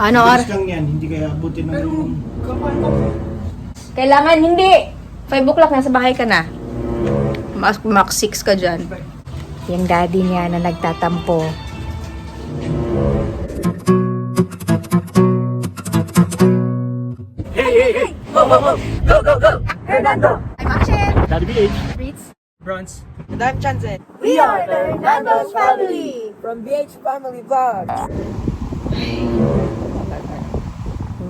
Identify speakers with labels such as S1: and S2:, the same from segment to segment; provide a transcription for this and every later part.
S1: Ano?
S2: Bilis lang yan, hindi kaya abutin ng...
S1: Kailangan hindi. 5 o'clock nasa bahay ka na. Max, max 6 ka dyan. Yung daddy niya na nagtatampo. I'm Action!
S2: Daddy BH.
S1: Fritz.
S2: Bronze.
S3: And I'm Chanzen.
S4: We are the Hernandez family
S3: From BH Family Vlogs.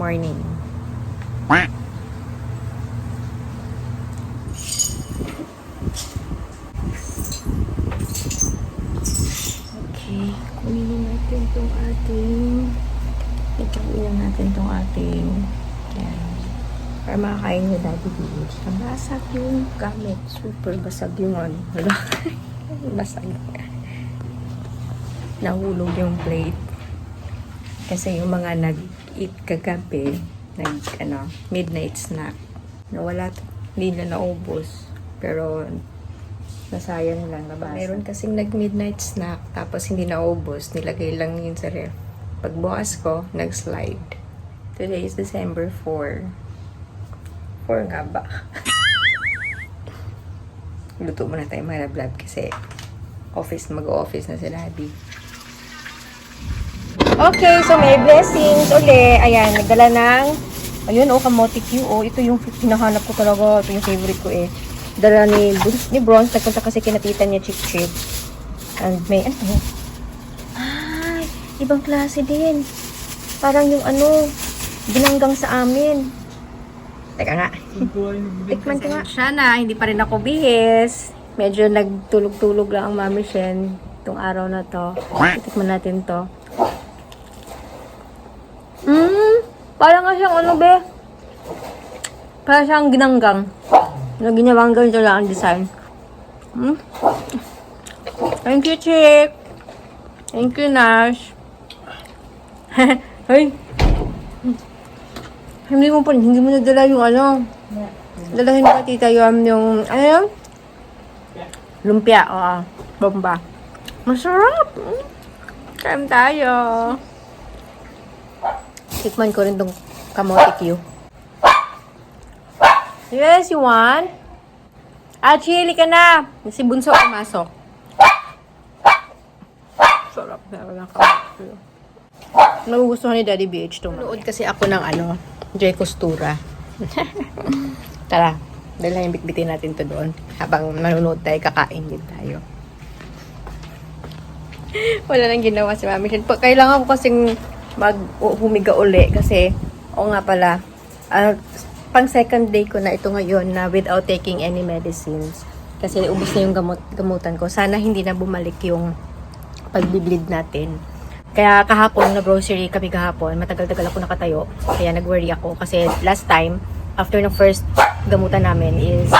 S1: Morning. Okay, kunin natin tong ating ikain natin tong ating yan. Para makakain ni Daddy Beach. Basag yung gamit. Super basag yung ano. Wala. basag. Nahulog yung plate. Kasi yung mga nag-eat kagabi, nag, ano, midnight snack, nawala, hindi na naubos. Pero, nasayang lang nabasa. Meron kasing nag-midnight snack, tapos hindi naubos, nilagay lang yun sa ref. Pagbukas ko, nag-slide. Today is December 4. 4 nga ba? Luto muna tayo mga vlog kasi office, mag-office na si Daddy. Okay, so may blessings uli. Ayan, nagdala ng, ayun, oh, kamote Q. Oh, ito yung hinahanap ko talaga. Ito yung favorite ko eh. Dala ni, ni Bronze. Nagpunta kasi kinatita niya Chick Chick. And may, ano? Ay, ibang klase din. Parang yung ano, binanggang sa amin. Teka nga. Tikman ko nga. Siya na, hindi pa rin ako bihis. Medyo nagtulog-tulog lang ang mami Shen itong araw na to. Tikman natin to. Hmm, parang nga siyang ano be? Parang siyang ginanggang. Na ginawang ganito lang ang design. Hmm? Thank you, Chick. Thank you, Nash. Hoy. Hindi mo pa, hindi mo nadala yung ano. Dalahin ka, tita, yung, yung, ano yun? Lumpia, oo. Bomba. Masarap. Mm. Kain tayo. Tikman ko rin tong kamote Q. Yes, you want? Ah, chili ka na. Si Bunso pumasok. Sarap na lang kamote Q. Nagugustuhan ni Daddy BH to. Nood kasi ako ng ano, J. Costura. Tara, dala yung bitbitin natin to doon. Habang nanonood tayo, kakain din tayo. Wala nang ginawa si Mami Kailangan ko kasing mag humiga uli kasi o nga pala ah, pang second day ko na ito ngayon na without taking any medicines. Kasi ubos na yung gamot, gamutan ko. Sana hindi na bumalik yung pagbibleed natin. Kaya kahapon na grocery kami kahapon. Matagal-tagal ako nakatayo. Kaya nag-worry ako. Kasi last time after ng first gamutan namin is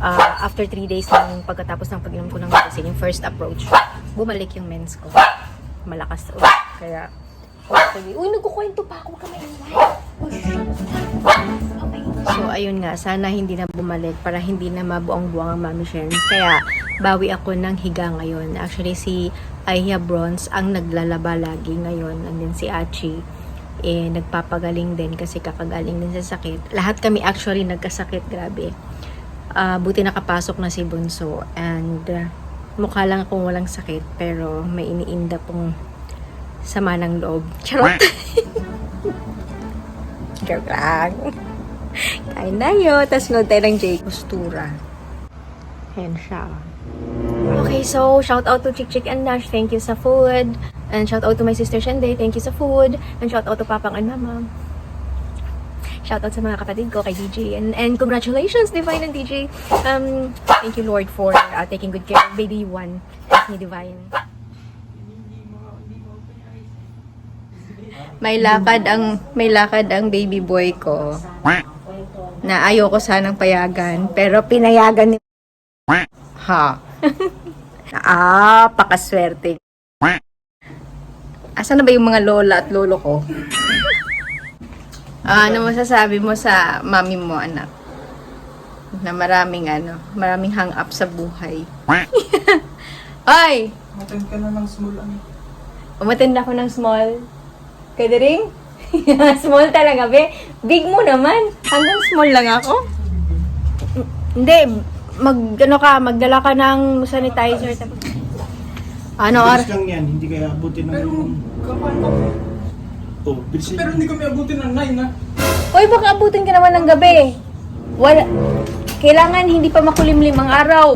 S1: ah, after 3 days ng pagkatapos ng pag-inom ko ng medicine yung first approach bumalik yung mens ko. Malakas. Ulit kaya Okay. Uy, nagkukwento pa ako kami. So, ayun nga. Sana hindi na bumalik para hindi na mabuang-buang ang Mami Shen. Kaya, bawi ako ng higa ngayon. Actually, si Aya Bronze ang naglalaba lagi ngayon. And then si Achi, eh, nagpapagaling din kasi kakagaling din sa sakit. Lahat kami actually nagkasakit. Grabe. Ah, buti nakapasok na si Bunso. And, uh, mukha lang akong walang sakit. Pero, may iniinda pong sama ng loob. Charot! Joke lang. Kain na yun. Tapos nod tayo ng J. Postura. Ayan siya. Okay, so shout out to Chick Chick and Nash. Thank you sa food. And shout out to my sister Shende. Thank you sa food. And shout out to Papang and Mama. Shout out sa mga kapatid ko kay DJ. And, and congratulations, Divine and DJ. Um, thank you, Lord, for uh, taking good care of baby one ni Divine. May lakad ang may lakad ang baby boy ko. Na ayoko sanang payagan, pero pinayagan ni Ha. ah, pakaswerte. Asa na ba yung mga lola at lolo ko? Ah, ano masasabi mo sa mami mo, anak? Na maraming ano, maraming hang up sa buhay. Ay,
S2: Matan ka na ng small ano.
S1: umattend ako ng small Kadering? small talaga, be. Big mo naman. Hanggang small lang ako. Hindi, mag, ano ka, magdala ka ng sanitizer. tapos- Ano, or?
S2: Bilis lang yan, hindi kaya abutin ng...
S5: Pero, kapan pa.
S2: Oh, bilis
S5: Pero hindi kami abutin ng 9 ha.
S1: Uy, baka abutin ka naman ng gabi. Wala, kailangan hindi pa makulimlim ang araw.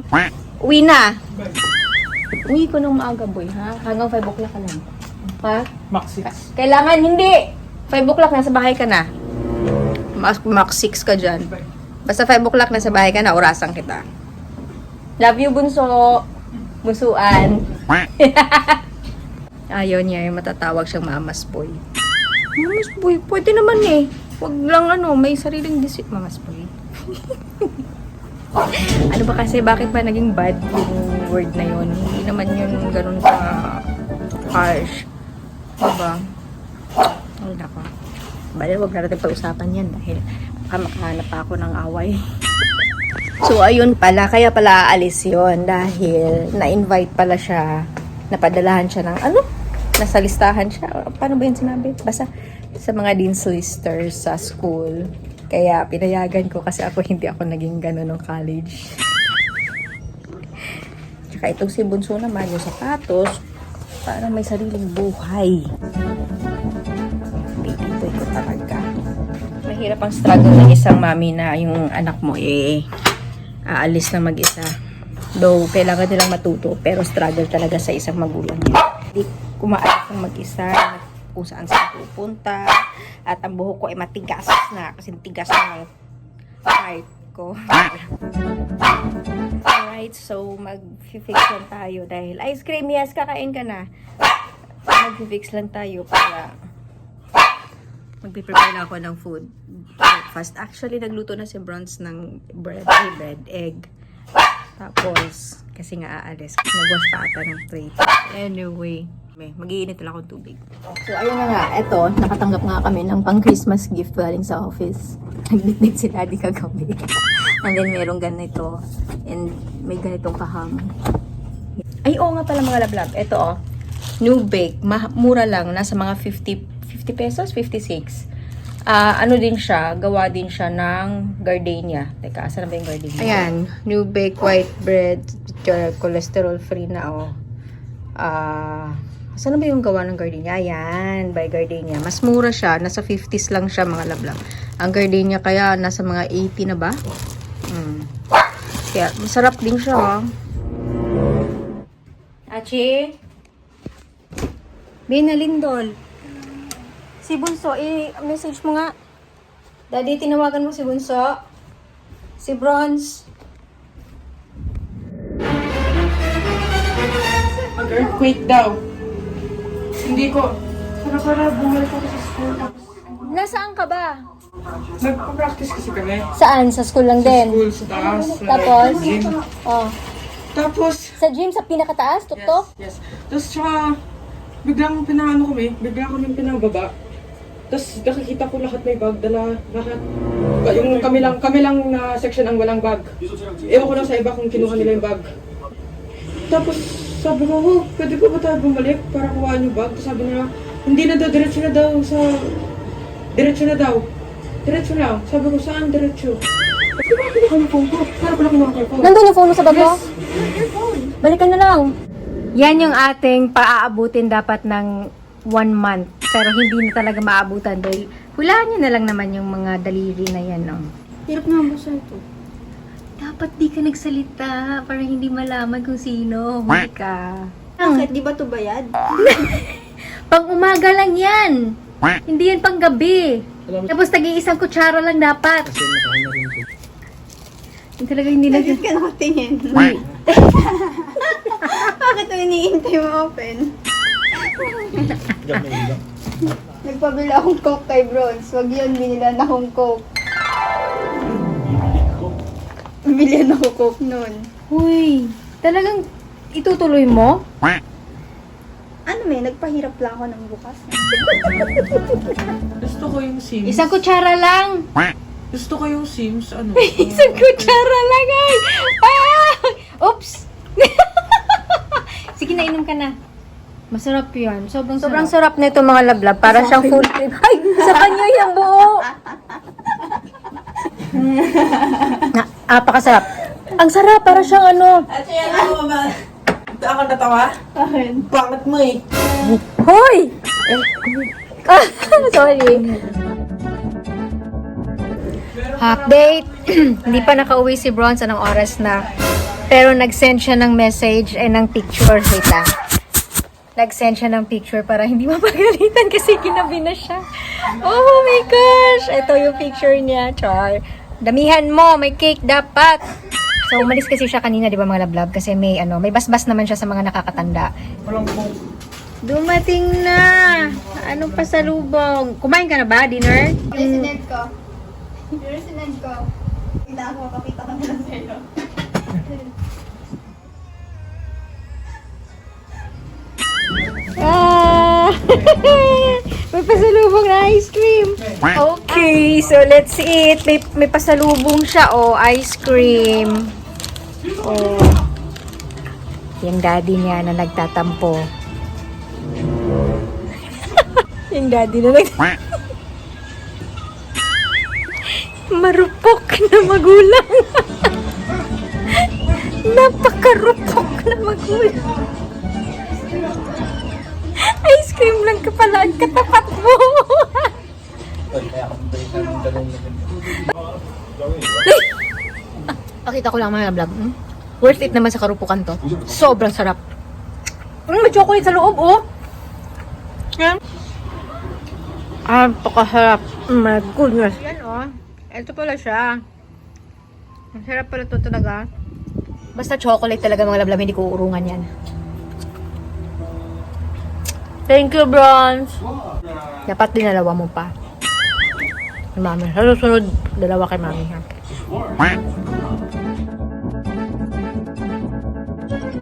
S1: Uwi na. Uwi ko nung maaga, boy, ha? Hanggang 5 o'clock ka lang. Ha?
S5: Max 6.
S1: Kailangan hindi. 5 o'clock nasa bahay ka na. Max, max 6 ka dyan. Basta 5 o'clock nasa bahay ka na, orasan kita. Love you, bunso. Bunsuan. Ayaw niya, yung matatawag siyang mamas boy. Mamas boy, pwede naman eh. Wag lang ano, may sariling disit. Mamas boy. ano ba kasi, bakit ba naging bad yung word na yun? Hindi naman yun ganun ka harsh. Diba? Ay, nako. Bale, huwag na natin pag-usapan yan dahil baka makahanap ako ng away. So, ayun pala. Kaya pala aalis yon dahil na-invite pala siya. Napadalahan siya ng ano? Nasa listahan siya. Paano ba yun sinabi? Basta sa mga dean's listers sa school. Kaya pinayagan ko kasi ako hindi ako naging gano'n ng college. Tsaka itong si Bunso naman, yung sapatos, parang may sariling buhay. Baby boy ko talaga. Mahirap ang struggle ng isang mami na yung anak mo eh aalis na mag-isa. Though, kailangan nilang matuto, pero struggle talaga sa isang magulang. Hindi kumaalis ng mag-isa, kung saan saan pupunta, at ang buhok ko ay matigas na, kasi tigas ng heart ko. Alright, so mag-fix lang tayo dahil ice cream, yes, kakain ka na. Mag-fix lang tayo para magpiprepare na ako ng food. Breakfast. Actually, nagluto na si Bronze ng bread, ay bread, egg. Tapos, kasi nga aalis. Nagwash pa ata ng plate. Anyway, magiinit lang akong tubig. So, ayun na nga. Eto, nakatanggap nga kami ng pang-Christmas gift galing sa office. Nagbitbit si Daddy kagabi. And then, merong ganito. And may ganitong kaham. Ay, oo nga pala mga lablab. Ito, oh. New bake. Ma- mura lang. Nasa mga 50, 50 pesos? 56. Ah, ano din siya, gawa din siya ng gardenia. Teka, asan na ba yung gardenia? Ayan, new bake white bread, uh, cholesterol free na, oh. Ah, asan na ba yung gawa ng gardenia? Ayan, by gardenia. Mas mura siya, nasa 50s lang siya, mga lablab. Ang gardenia kaya, nasa mga 80 na ba? Hmm. Kaya, masarap din siya, oh. Achi? Binalindol. Si Bunso, i-message mo nga. Daddy, tinawagan mo si Bunso. Si Bronze.
S5: Mag-earthquake daw. Hindi ko. Para para bumalik ako sa school. Tapos,
S1: Nasaan ka ba?
S5: nagpa-practice kasi kami.
S1: Saan? Sa school lang
S5: Sa
S1: din?
S5: school, sa taas. sa
S1: Tapos?
S5: gym.
S1: Oh.
S5: Tapos,
S1: Sa gym, sa pinakataas, tuktok?
S5: yes, yes. Tapos tsaka, biglang pinaano kami, biglang kami pinababa. Tapos nakikita ko lahat may bag, dala lahat. Yung kami lang, kami lang na section ang walang bag. Ewan ko lang sa iba kung kinuha nila yung bag. Tapos sabi ko, oh, pwede pa ba tayo bumalik para kuhaan yung bag? Tapos sabi niya, hindi na daw, diretso na daw sa... Diretso na daw. Diretso na. Sabi ko, saan diretso? Sabi ko, bakit kinuha yung phone ko? Para pala kinuha ko yung phone.
S1: Nandun yung phone mo sa bag mo?
S5: Yes.
S1: Balikan na lang. Yan yung ating paaabutin dapat ng one month. Pero hindi na talaga maabutan dahil hulaan nyo na lang naman yung mga daliri na yan. Oh.
S4: Hirap naman basta ito.
S1: Dapat di ka nagsalita para hindi malaman kung sino. Huli ka.
S4: Bakit? Di ba ito bayad?
S1: Pang umaga lang yan. Hindi yan pang gabi. Tapos tagi-isang kutsara lang dapat. Yung talaga hindi na...
S4: Bakit ka nakatingin? Bakit iniintay mo open? Nagpabila akong coke kay Bronze. Wag yun, binilan akong coke. Bilihan ako coke nun.
S1: Uy, talagang itutuloy mo?
S4: Ano may, nagpahirap lang ako ng bukas.
S5: Gusto ko yung Sims.
S1: Isang kutsara lang.
S5: Gusto ko yung Sims, ano?
S1: Isang kutsara lang ay. Ah! Oops! Sige na, inom ka na.
S4: Masarap yan. Sobrang,
S1: Sobrang
S4: sarap.
S1: sarap nito mga lablab. Para siyang full cream. Ay! Sa kanya yung buo! na, apakasarap. Ang sarap. Para siyang ano.
S3: At yan ako ba? Ako natawa?
S4: Bakit?
S3: Bakit mo eh?
S1: Hoy! Ah, sorry. Update. Hindi pa nakauwi si Bronze. Anong oras na? Pero nag-send siya ng message eh ng picture. Wait lang. Nag-send siya ng picture para hindi mapagalitan kasi ginabi na siya. Oh my gosh! Ito yung picture niya, Char. Damihan mo, may cake dapat. So, umalis kasi siya kanina, di ba mga lablab? Kasi may, ano, may basbas naman siya sa mga nakakatanda. Dumating na! Anong pasalubong? Kumain ka na ba, dinner?
S4: Resident ko. Resident ko. Kita ako, kapita ka na sa'yo.
S1: Ah! may pasalubong na ice cream. Okay, so let's eat. May, may pasalubong siya, oh, ice cream. Oh. Yung daddy niya na nagtatampo. yung daddy na nag... Marupok na magulang. Napakarupok na magulang. Ice cream lang ka pala ang katapat mo. Pakita ko lang mga vlog. Hmm? Worth it naman sa karupukan to. Sobrang sarap. Mm, may chocolate sa loob, oh. Yan. Ah, pakasarap. Oh my goodness. Yan, oh. Ito pala siya. Ang sarap pala to talaga. Basta chocolate talaga mga lablab, hindi ko uurungan yan. Thank you, Bronze. Dapat dinalawa mo pa. Mami. Sa susunod, dalawa kay Mami. Ha?